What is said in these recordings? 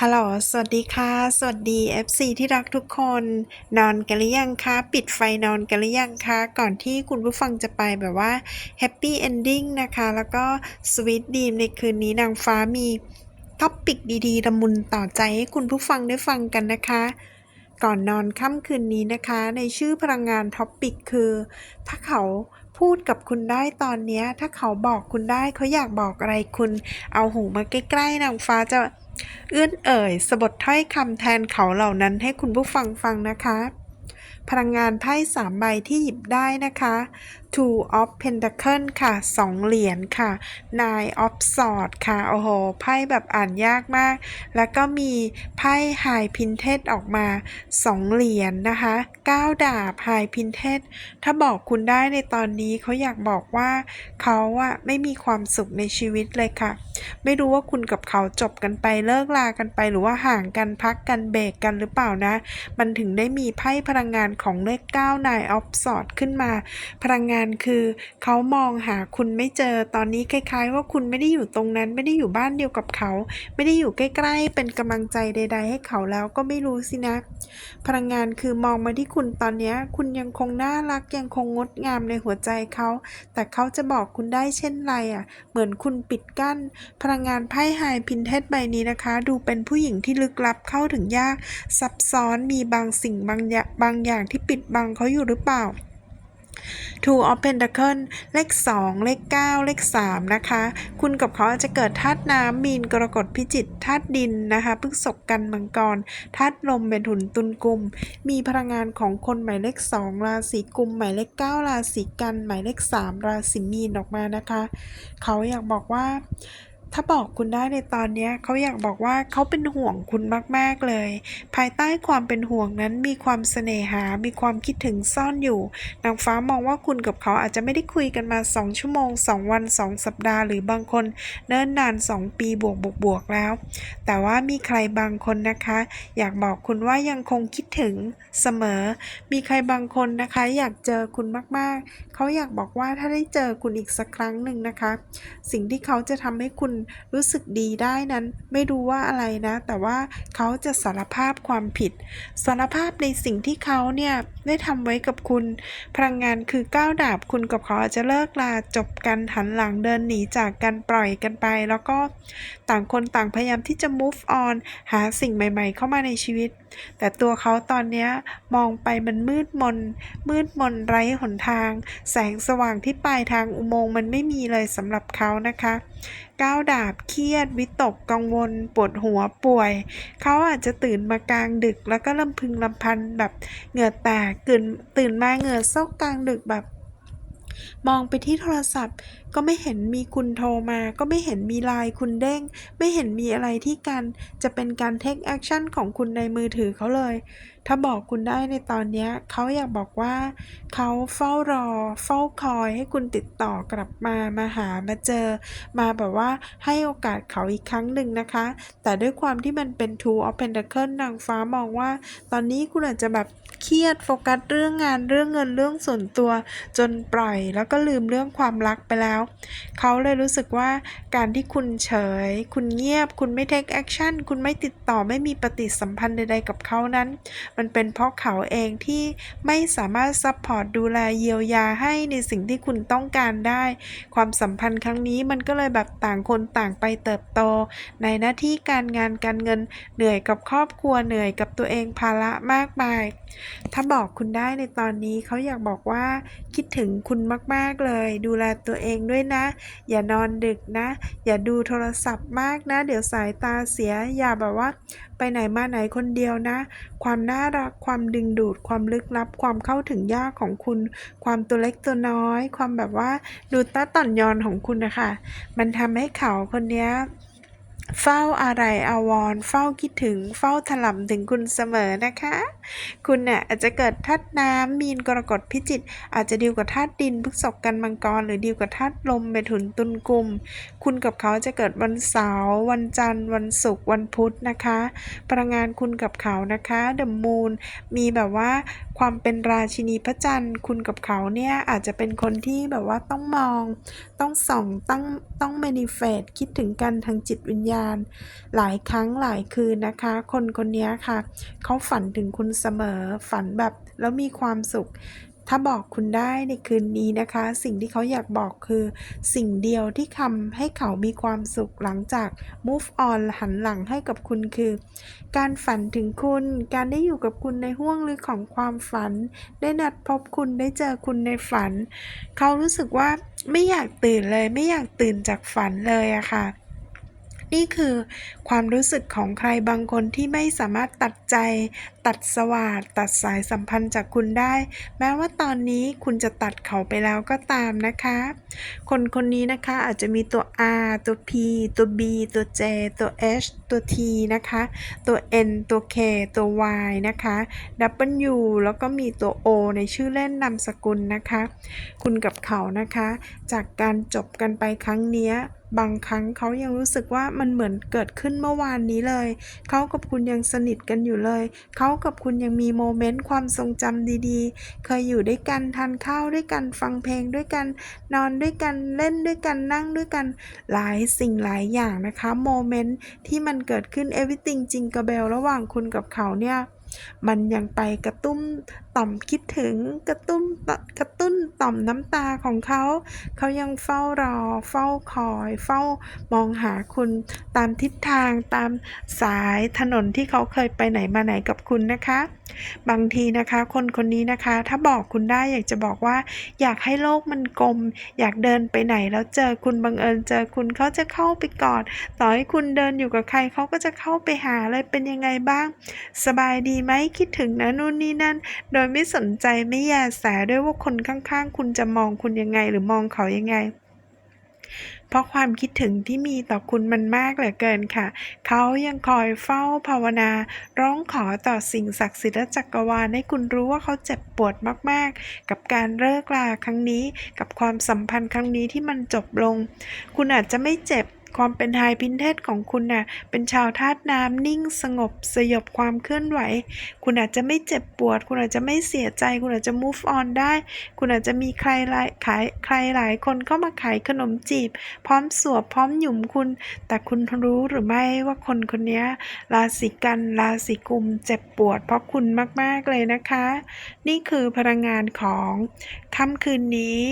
ฮัลโหล สวัสดีค่ะ สวัสดี FC ที่รักทุกคน นอนกันหรือยังคะ ปิดไฟนอนกันหรือยังคะ ก่อนที่คุณผู้ฟังจะไปแบบว่าแฮปปี้เอนดิ้งนะคะ แล้วก็สวีทดีมในคืนนี้นางฟ้ามีท็อปปิกดีๆละมุนต่อใจให้คุณผู้ฟังได้ฟังกันนะคะ ก่อนนอนค่ำคืนนี้นะคะ ในชื่อพลังงานท็อปปิกคือ ถ้าเขาพูดกับคุณได้ตอนนี้ ถ้าเขาบอกคุณได้ เขาอยากบอกอะไรคุณ เอาหูมาใกล้ๆนางฟ้าจะ เอื้อนเอ่ยสะบทถ้อยคำแทนเขาเหล่านั้นให้คุณผู้ฟังฟังนะคะ พลังงานไพ่สามใบที่หยิบได้นะคะ two of pentacle ค่ะสองเหรียญค่ะ nine of swords ค่ะ โอ้โห ไพ่แบบอ่านยากมาก แล้วก็มีไพ่ high pinted ออกมาสองเหรียญนะคะเก้าดาบ high pinted ถ้าบอกคุณได้ในตอนนี้เขาอยากบอกว่าเขาอะไม่มีความสุขในชีวิตเลยค่ะ ไม่รู้ว่าคุณกับเขาจบกันไปเลิกลากันไปหรือว่าห่างกันพักกันเบรกกันหรือเปล่านะ มันถึงได้มีไพ่พลังงานของเลข9 Nine of Swords ขึ้นมา พลังงานานคือเขามองหาคุณไม่เจอตอนนี้คล้ายๆ ว่าคุณไม่ได้อยู่ตรงนั้น ไม่ได้อยู่บ้านเดียวกับเขา ไม่ได้อยู่ใกล้ๆ เป็นกำลังใจใด ๆ ให้เขาแล้วก็ไม่รู้สินะ พลังงานคือมองมาที่คุณตอนนี้คุณยังคงน่ารักยังคงงดงามในหัวใจเขา แต่เขาจะบอกคุณได้เช่นไรอะ เหมือนคุณปิดกั้น พลังงานไพ่ไฮพินเทสใบนี้นะคะ ดูเป็นผู้หญิงที่ลึกลับเข้าถึงยาก ซับซ้อนมีบางสิ่งบางอย่างบางอย่างที่ปิดบังเขาอยู่หรือเปล่า Two of Pentacle เลข 2 เลข 9 เลข 3 นะคะ คุณกับเขาจะเกิดธาตุน้ำมีนกรกฎพิจิตธาตุดินนะคะพฤษภกันมังกรธาตุลมเป็นถุนตุนกุม มีพลังงานของคนหมายเลข 2 ราศีกุม หมายเลข 9 ราศีกัน หมายเลข 3 ราศีมีนออกมานะคะ เขาอยากบอกว่า ถ้าบอกคุณได้ในตอนนี้เขาอยากบอกว่าเขาเป็นห่วงคุณมากๆเลย ภายใต้ความเป็นห่วงนั้นมีความเสน่หา มีความคิดถึงซ่อนอยู่ นางฟ้ามองว่าคุณกับเขาอาจจะไม่ได้คุยกันมา2ชั่วโมง 2 วัน 2 สัปดาห์ หรือบางคนเนิ่นนาน 2 ปีบวกบวกบวกแล้ว แต่ว่ามีใครบางคนนะคะ อยากบอกคุณว่ายังคงคิดถึงเสมอ มีใครบางคนนะคะ อยากเจอคุณมากๆ เขาอยากบอกว่าถ้าได้เจอคุณอีกสักครั้งหนึ่งนะคะ สิ่งที่เขาจะทำให้คุณรู้สึกดีได้นั้น ไม่รู้ว่าอะไรนะ แต่ว่าเขาจะสารภาพความผิด สารภาพในสิ่งที่เขาเนี่ยได้ทำไว้กับคุณ พลังงานคือก้าวดาบคุณกับเขาอาจจะเลิกลาจบกันหันหลังเดินหนีจากกันปล่อยกันไป แล้วก็ต่างคนต่างพยายามที่จะ move on หาสิ่งใหม่ ๆ เข้ามาในชีวิต แต่ตัวเขาตอนนี้มองไปมันมืดมน มืดมนไร้หนทาง แสงสว่างที่ปลายทางอุโมงค์มันไม่มีเลยสำหรับเขานะคะก้าวดาบเครียด วิตกกังวล ปวดหัวป่วย เขาอาจจะตื่นมากลางดึก แล้วก็ลำพึงลำพันแบบเหงื่อแตกตื่นตื่นมาเหงื่อซกกลางดึกแบบ มองไปที่โทรศัพท์ ก็ไม่เห็นมีคุณโทรมา ก็ไม่เห็นมีไลน์คุณเด้ง ไม่เห็นมีอะไรที่การจะเป็นการเทคแอคชั่นของคุณในมือถือเขาเลย ถ้าบอกคุณได้ในตอนนี้เขาอยากบอกว่า เขาเฝ้ารอ เฝ้าคอยให้คุณติดต่อกลับมามาหามาเจอ มาแบบว่าให้โอกาสเขาอีกครั้งหนึ่งนะคะ แต่ด้วยความที่มันเป็น Two of Pentacle นางฟ้ามองว่า ตอนนี้คุณอาจจะแบบเครียดโฟกัสเรื่องงานเรื่องเงินเรื่องส่วนตัว จนปล่อยแล้วก็ลืมเรื่องความรักไปแล้ว เขาเลยรู้สึกว่าการที่คุณเฉย คุณเงียบ คุณไม่ take action คุณไม่ติดต่อไม่มีปฏิสัมพันธ์ใดๆกับเขานั้นมันเป็นเพราะเขาเองที่ไม่สามารถซัพพอร์ตดูแลเยียวยาให้ในสิ่งที่คุณต้องการได้ ความสัมพันธ์ครั้งนี้มันก็เลยแบบต่างคนต่างไปเติบโต ในหน้าที่การงานการเงินเหนื่อยกับครอบครัวเหนื่อยกับตัวเองภาระมากมาย ถ้าบอกคุณได้ในตอนนี้เขาอยากบอกว่าคิดถึงคุณมาก ๆ เลย ดูแลตัวเองด้วยนะ อย่านอนดึกนะ อย่าดูโทรศัพท์มากนะ เดี๋ยวสายตาเสียอย่าแบบว่า ไปไหนมาไหนคนเดียวนะ ความน่ารัก ความดึงดูด ความลึกลับ ความเข้าถึงยากของคุณ ความตัวเล็กตัวน้อย ความแบบว่าดูตาต่อนยอนของคุณนะคะ มันทำให้เขาคนเนี้ย เฝ้าอะไรอาวรเฝ้าคิดถึง เฝ้าถลำถึงคุณเสมอนะคะ คุณเนี่ยอาจจะเกิดธาตุน้ำมีนกรกฎพิจิต อาจจะดีลกับธาตุดินพฤษภกันมังกร หรือดีลกับธาตุลมเมถุนตุลกุม คุณกับเขาจะเกิดวันเสาร์วันจันทร์ วันศุกร์วันพุธนะคะ พลังงานคุณกับเขานะคะเดอะมูนมีแบบว่าความเป็นราชินีพระจันทร์ คุณกับเขาเนี่ยอาจจะเป็นคนที่แบบว่าต้องมอง ต้องส่องต้องต้อง manifest คิดถึงกันทางจิตวิญญาณหลายครั้งหลายคืนนะคะ คนคนนี้ค่ะ เขาฝันถึงคุณเสมอฝันแบบแล้วมีความสุขถ้าบอกคุณได้ในคืนนี้นะคะ สิ่งที่เขาอยากบอกคือ สิ่งเดียวที่ทำให้เขามีความสุขหลังจาก move on หันหลังให้กับคุณคือ การฝันถึงคุณ การได้อยู่กับคุณในห้วงลึกของความฝัน ได้นัดพบคุณได้เจอคุณในฝัน เขารู้สึกว่าไม่อยากตื่นเลย ไม่อยากตื่นจากฝันเลยอะค่ะ นี่คือความรู้สึกของใครบางคนที่ไม่สามารถตัดใจ ตัดสวาดตัดสายสัมพันธ์จากคุณได้ แม้ว่าตอนนี้คุณจะตัดเขาไปแล้วก็ตามนะคะ คนคนนี้นะคะอาจจะมีตัว R ตัว P ตัว B ตัว J ตัว H ตัว T นะคะ ตัว N ตัว K ตัว Y นะคะ W แล้วก็มีตัว O ในชื่อเล่นนามสกุลนะคะ คุณกับเขานะคะ จากการจบกันไปครั้งนี้บางครั้งเขายังรู้สึกว่ามันเหมือนเกิดขึ้นเมื่อวานนี้เลย เขากับคุณยังสนิทกันอยู่เลย เขากับคุณยังมีโมเมนต์ความทรงจำดีๆ เคยอยู่ด้วยกันทานข้าวด้วยกันฟังเพลงด้วยกัน นอนด้วยกันเล่นด้วยกันนั่งด้วยกัน หลายสิ่งหลายอย่างนะคะโมเมนต์ที่มันเกิดขึ้น everything จริงกระเบลระหว่างคุณกับเขาเนี่ยมันยังไปกระตุ้ม ต่อมคิดถึงกระตุ้มกระตุ้นต่อมน้ำตาของเขา เขายังเฝ้ารอ เฝ้าคอย เฝ้ามองหาคุณตามทิศทางตามสายถนนที่เขาเคยไปไหนมาไหนกับคุณนะคะ บางทีนะคะ คนคนนี้นะคะ ถ้าบอกคุณได้อยากจะบอกว่า อยากให้โลกมันกลม อยากเดินไปไหนแล้วเจอคุณบังเอิญเจอคุณเขาจะเข้าไปกอดต่อให้คุณเดินอยู่กับใครเขาก็จะเข้าไปหาเลยเป็นยังไงบ้าง สบายดีไหมคิดถึงนะนู่นนี่นั่น โดยไม่สนใจไม่แยแสด้วยว่าคนข้างๆ คุณจะมองคุณยังไงหรือมองเขายังไง เพราะความคิดถึงที่มีต่อคุณมันมากเหลือเกินค่ะ เขายังคอยเฝ้าภาวนา ร้องขอต่อสิ่งศักดิ์สิทธิ์และจักรวาลให้คุณรู้ว่าเขาเจ็บปวดมากๆ กับการเลิกลาครั้งนี้ กับความสัมพันธ์ครั้งนี้ที่มันจบลง คุณอาจจะไม่เจ็บ ความเป็นไฮพินเทสของคุณน่ะเป็นชาวธาตุน้ำนิ่งสงบสยบความเคลื่อนไหว คุณอาจจะไม่เจ็บปวด คุณอาจจะไม่เสียใจ คุณอาจจะ move on ได้ คุณอาจจะมีใครหลายขายใครหลายคนเข้ามาขายขนมจีบ พร้อมสวบพร้อมหยุมคุณ แต่คุณรู้หรือไม่ว่าคนคนนี้ราศีกันราศีกุมเจ็บปวด เพราะคุณมากๆเลยนะคะ นี่คือพลังงานของค่ำคืนนี้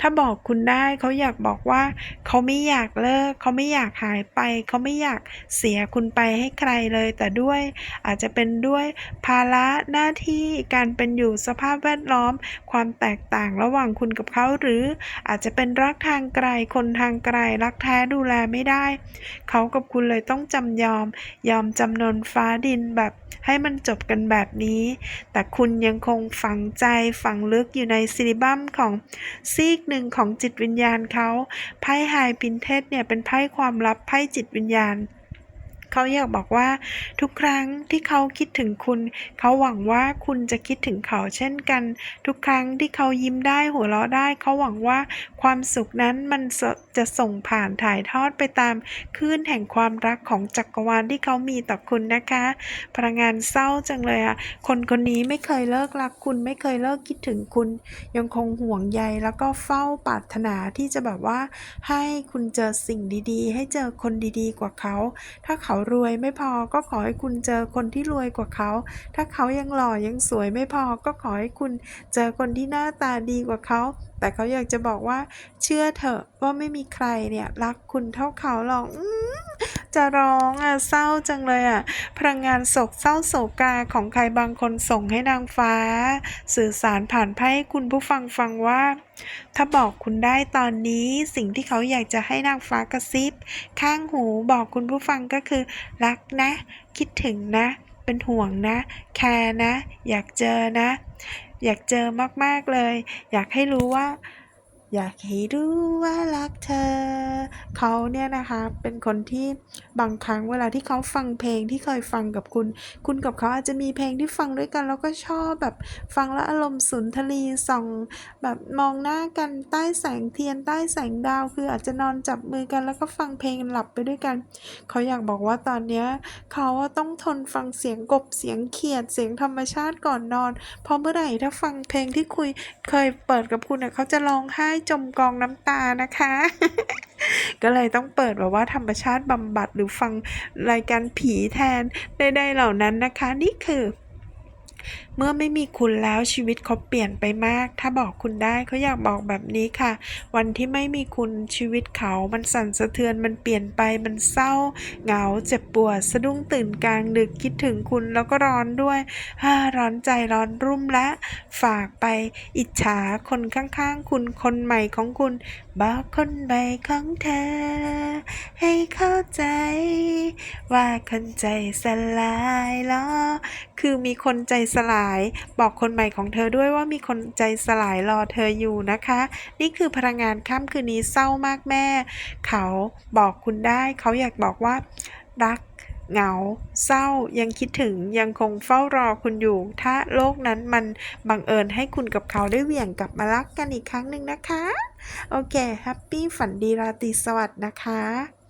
ถ้าบอกคุณได้เขาอยากบอกว่าเขาไม่อยากเลิกเขาไม่อยากหายไป เขาไม่อยากเสียคุณไปให้ใครเลย แต่ด้วยอาจจะเป็นด้วยภาระหน้าที่การเป็นอยู่สภาพแวดล้อม ความแตกต่างระหว่างคุณกับเขาหรืออาจจะเป็นรักทางไกลคนทางไกลรักแท้ดูแลไม่ได้ เขากับคุณเลยต้องจำยอม ยอมจำนนฟ้าดินแบบให้มันจบกันแบบนี้ แต่คุณยังคงฝังใจฝังลึกอยู่ในซิลิบัมของซีกหนึ่งของจิตวิญญาณเขาไพ่ไฮพินเทสเนี่ยเป็นไพ่ความความลับไพ่จิตวิญญาณ เขาอยากบอกว่าทุกครั้งที่เขาคิดถึงคุณ เขาหวังว่าคุณจะคิดถึงเขาเช่นกัน ทุกครั้งที่เขายิ้มได้หัวเราะได้ เขาหวังว่าความสุขนั้นมันจะจะส่งผ่านถ่ายทอดไปตามคลื่นแห่งความรักของจักรวาลที่เขามีต่อคุณนะคะ พลังงานเศร้าจังเลยอะคนคนนี้ไม่เคยเลิกรักคุณ ไม่เคยเลิกคิดถึงคุณ ยังคงห่วงใยแล้วก็เฝ้าปรารถนาที่จะแบบว่า ให้คุณเจอสิ่งดีๆ ให้เจอคนดีๆ กว่าเขา ถ้าเขารวยไม่พอก็ขอให้คุณเจอคนที่รวยกว่าเขา ถ้าเขายังหล่อยังสวยไม่พอก็ขอให้คุณเจอคนที่หน้าตาดีกว่าเขา แต่เขาอยากจะบอกว่า เชื่อเถอะว่าไม่มีใครเนี่ยรักคุณเท่าเขาหรอกอ จะร้องอะเศร้าจังเลยอะพลังงานโศกเศร้าโศกาของใครบางคนส่งให้นางฟ้า สื่อสารผ่านไพ่ให้คุณผู้ฟังฟังว่า ถ้าบอกคุณได้ตอนนี้สิ่งที่เขาอยากจะให้นางฟ้ากระซิบ ข้างหูบอกคุณผู้ฟังก็คือ รักนะ คิดถึงนะ เป็นห่วงนะ แคร์นะ อยากเจอนะ อยากเจอมากๆเลย อยากให้รู้ว่า อยากให้รู้ว่ารักเธอ เขาเนี่ยนะคะเป็นคนที่บางครั้งเวลาที่เขาฟังเพลงที่เคยฟังกับคุณ คุณกับเขาอาจจะมีเพลงที่ฟังด้วยกัน แล้วก็ชอบแบบฟังแล้วอารมณ์สุนทรีส่องแบบมองหน้ากันใต้แสงเทียนใต้แสงดาวคืออาจจะนอนจับมือกันแล้วก็ฟังเพลงหลับไปด้วยกัน เขาอยากบอกว่าตอนเนี้ยเขาต้องทนฟังเสียงกบเสียงเขียดเสียงธรรมชาติก่อนนอน เพราะเมื่อไหร่ถ้าฟังเพลงที่คุยเคยเปิดกับคุณเนี่ยเขาจะร้องไห้จมกองน้ำตานะคะ ก็เลยต้องเปิดแบบว่าธรรมชาติบำบัดหรือฟังรายการผีแทนใดๆเหล่านั้นนะคะ นี่คือ เมื่อไม่มีคุณแล้วชีวิตเขาเปลี่ยนไปมาก ถ้าบอกคุณได้เขาอยากบอกแบบนี้ค่ะ วันที่ไม่มีคุณชีวิตเขามันสั่นสะเทือนมันเปลี่ยนไปมันเศร้า เหงาเจ็บปวด สะดุ้งตื่นกลางดึกคิดถึงคุณแล้วก็ร้อนด้วยฮ่าร้อนใจร้อนรุ่มและ ฝากไปอิจฉาคนข้างๆ คุณคนใหม่ของคุณบอกคนใหม่ของเธอ ให้เข้าใจ ว่าคนใจสลายล้อคือมีคนใจสลาย บอกคนใหม่ของเธอด้วยว่ามีคนใจสลายรอเธออยู่นะคะ นี่คือพลังงานค่ำคืนนี้เศร้ามากแม่ เขาบอกคุณได้ เขาอยากบอกว่ารัก เหงา เศร้า ยังคิดถึง ยังคงเฝ้ารอคุณอยู่ ถ้าโลกนั้นมันบังเอิญให้คุณกับเขาได้เหวี่ยงกลับมารักกันอีกครั้งหนึ่งนะคะ โอเค แฮปปี้ฝันดีราตรีสวัสดิ์นะคะ